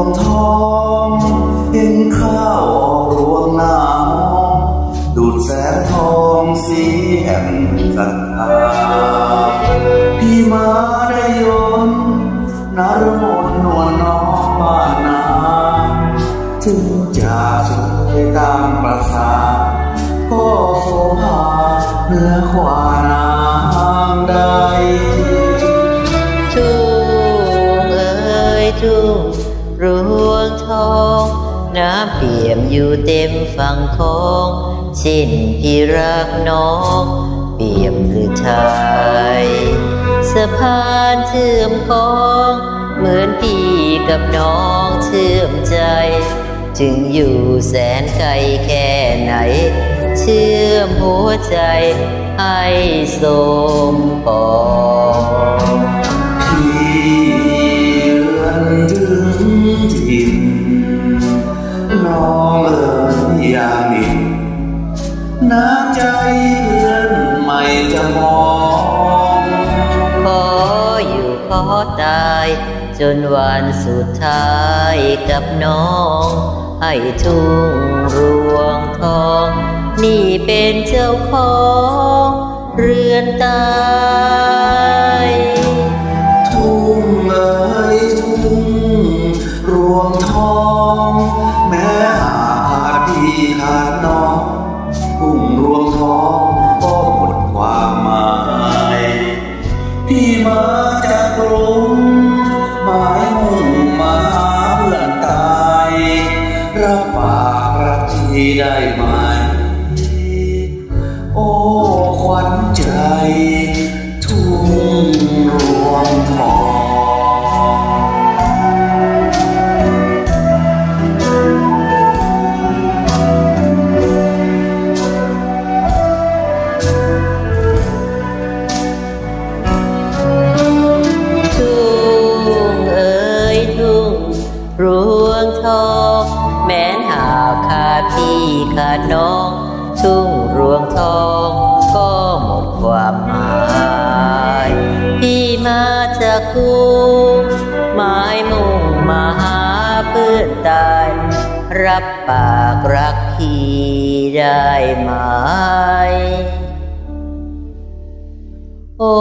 งทองเห็นข้าวออรวงหน้ามองดูดแสงทองสีแห่งสัทตาพี่มาได้ยนนารมนนวลน้องบ้านาถึงจะสวยตามประสาก็โสภาเหนือขวานางได้จงเอ้ยจง รวงทอง น้ำเปี่ยมอยู่เต็มฝั่งของสิ้นพี่รักน้อง เปี่ยมหรือไทยสะพานเชื่อมคองเหมือนพี่กับน้องเชื่อมใจ จึงอยู่แสนไกลแค่ไหน เชื่อมหัวใจให้โสมินน้องเอ๋ยยามินน้ำใจเพื่อนไม่จะมองขออยู่ขอตาย จนวันสุดท้ายกับน้อง ให้ทุ่งรวงทอง นี่เป็นเจ้าของเรือนตา ขาดน้องพุ่งรวงท้องก็หมดความหมายพี่มาจากกรุงหมายมุ่งมาหาเพื่อนตายรับปากรักที่ได้ไหม รวงทองแม้นหากขาดพี่ขาดน้อง ทุ่งรวงทองก็หมดความหมายพี่มาจากกรุงหมายมุ่งมาหาเพื่อนตายรับปากรักพี่ได้ไหม โอ้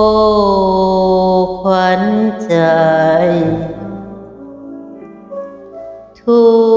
ขวัญใจ ทุ่